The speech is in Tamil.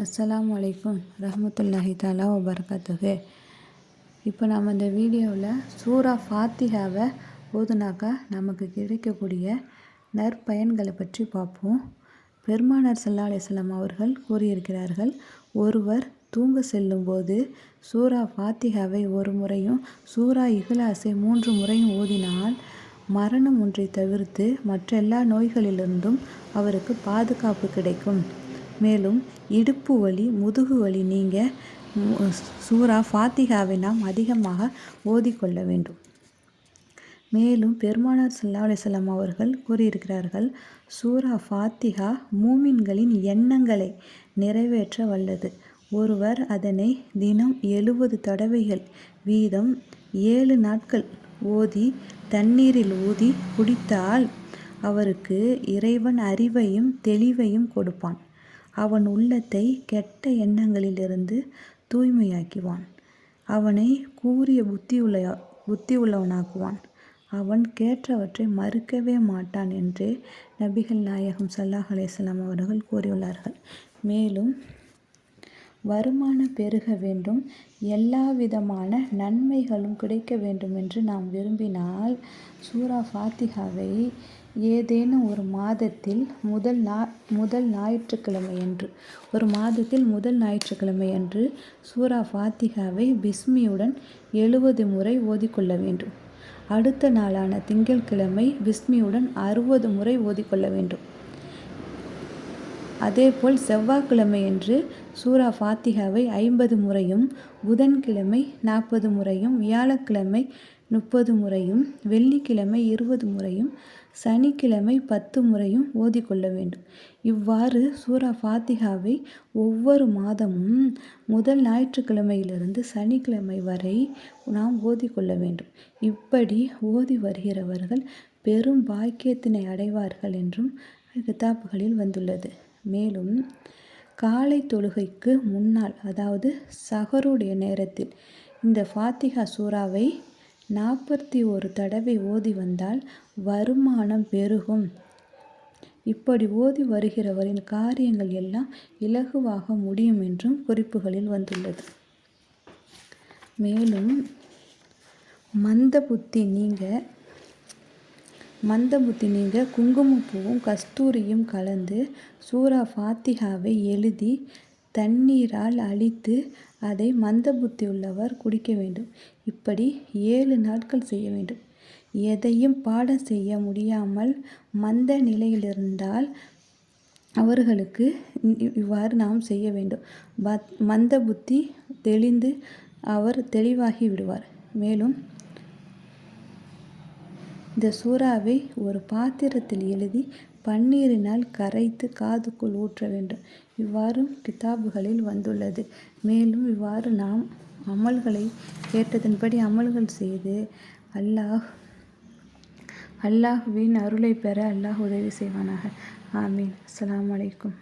அஸ்ஸலாமு அலைக்கும் ரஹமத்துல்லாஹி தாலா வபரகாத்துஹு. இப்போ நம்ம இந்த வீடியோவில் சூரா ஃபாத்திகாவை ஓதுனாக்கா நமக்கு கிடைக்கக்கூடிய நற்பயன்களை பற்றி பார்ப்போம். பெருமானார் சல்லா அலிஸ்லாம் அவர்கள் கூறியிருக்கிறார்கள் ஒருவர் தூங்க செல்லும்போது சூரா ஃபாத்திகாவை ஒரு முறையும் சூரா இஹ்லாஸை மூன்று முறையும் ஓதினால் மரணம் ஒன்றை தவிர்த்து மற்ற எல்லா நோய்களிலிருந்தும் அவருக்கு பாதுகாப்பு கிடைக்கும். மேலும் இடுப்பு வலி முதுகு வலி நீங்க சூரா ஃபாத்திகாவை நாம் அதிகமாக ஓதிக்கொள்ள வேண்டும். மேலும் பெருமானார் சல்லா அலிசல்லாம் அவர்கள் கூறியிருக்கிறார்கள் சூரா ஃபாத்திகா மூமின்களின் எண்ணங்களை நிறைவேற்ற வல்லது. ஒருவர் அதனை தினம் எழுபது தடவைகள் வீதம் ஏழு நாட்கள் ஓதி தண்ணீரில் ஊதி குடித்தால் அவருக்கு இறைவன் அறிவையும் தெளிவையும் கொடுப்பான். அவன் உள்ளத்தை கெட்ட எண்ணங்களிலிருந்து தூய்மையாக்குவான். அவனை கூறிய புத்தியுள்ள புத்தி உள்ளவனாக்குவான் அவன் கேட்டவற்றை மறுக்கவே மாட்டான் என்று நபிகள் நாயகம் சல்லாஹ் அலேஸ்லாம் அவர்கள் கூறியுள்ளார்கள். மேலும் வருமானம் பெருக வேண்டும் எல்லா விதமான நன்மைகளும் கிடைக்க வேண்டும் என்று நாம் விரும்பினால் சூரா ஃபாத்திகாவை ஏதேனும் ஒரு மாதத்தில் முதல் நா முதல் ஞாயிற்றுக்கிழமையன்று ஒரு மாதத்தில் முதல் ஞாயிற்றுக்கிழமையன்று சூரா ஃபாத்திஹாவை பிஸ்மியுடன் எழுபது முறை ஓதிக்கொள்ள வேண்டும். அடுத்த நாளான திங்கட்கிழமை பிஸ்மியுடன் அறுபது முறை ஓதிக்கொள்ள வேண்டும். அதேபோல் செவ்வாய்க்கிழமையன்று சூரா ஃபாத்திகாவை ஐம்பது முறையும் புதன்கிழமை நாற்பது முறையும் வியாழக்கிழமை முப்பது முறையும் வெள்ளிக்கிழமை இருபது முறையும் சனிக்கிழமை பத்து முறையும் ஓதிக்கொள்ள வேண்டும். இவ்வாறு சூரா ஃபாத்திகாவை ஒவ்வொரு மாதமும் முதல் ஞாயிற்றுக்கிழமையிலிருந்து சனிக்கிழமை வரை நாம் ஓதிக்கொள்ள வேண்டும். இப்படி ஓதி வருகிறவர்கள் பெரும் பாக்கியத்தினை அடைவார்கள் என்றும் கிதாப்புகளில் வந்துள்ளது. மேலும் காலை தொழுகைக்கு முன்னால் அதாவது சகருடைய நேரத்தில் இந்த ஃபாத்திகா சூறாவை நாற்பத்தி ஒரு தடவை ஓதி வந்தால் வருமானம் பெருகும். இப்படி ஓதி வருகிறவரின் காரியங்கள் எல்லாம் இலகுவாக முடியும் என்றும் குறிப்புகளில் வந்துள்ளது. மேலும் மந்த புத்தி நீங்க மந்த புத்தி நீங்க குங்குமப்பூவும் கஸ்தூரியும் கலந்து சூரா ஃபாத்திஹாவை எழுதி தண்ணீரால் அழித்து அதை மந்த புத்தி உள்ளவர் குடிக்க வேண்டும். இப்படி ஏழு நாட்கள் செய்ய வேண்டும். எதையும் பாடம் செய்ய முடியாமல் மந்த நிலையிலிருந்தால் அவர்களுக்கு இவ்வாறு நாம் செய்ய வேண்டும். பத் மந்த புத்தி தெளிந்து அவர் தெளிவாகி விடுவார். மேலும் இந்த சூறாவை ஒரு பாத்திரத்தில் எழுதி பன்னீரினால் கரைத்து காதுக்குள் ஊற்ற வேண்டும். இவ்வாறும் கிதாபுகளில் வந்துள்ளது. மேலும் இவ்வாறு நாம் அமல்களை கேட்டதன்படி அமல்கள் செய்து அல்லாஹ் அல்லாஹுவின் அருளை பெற அல்லாஹ் உதவி செய்வானாக. ஆமீன். அஸ்லாம் வலைக்கும்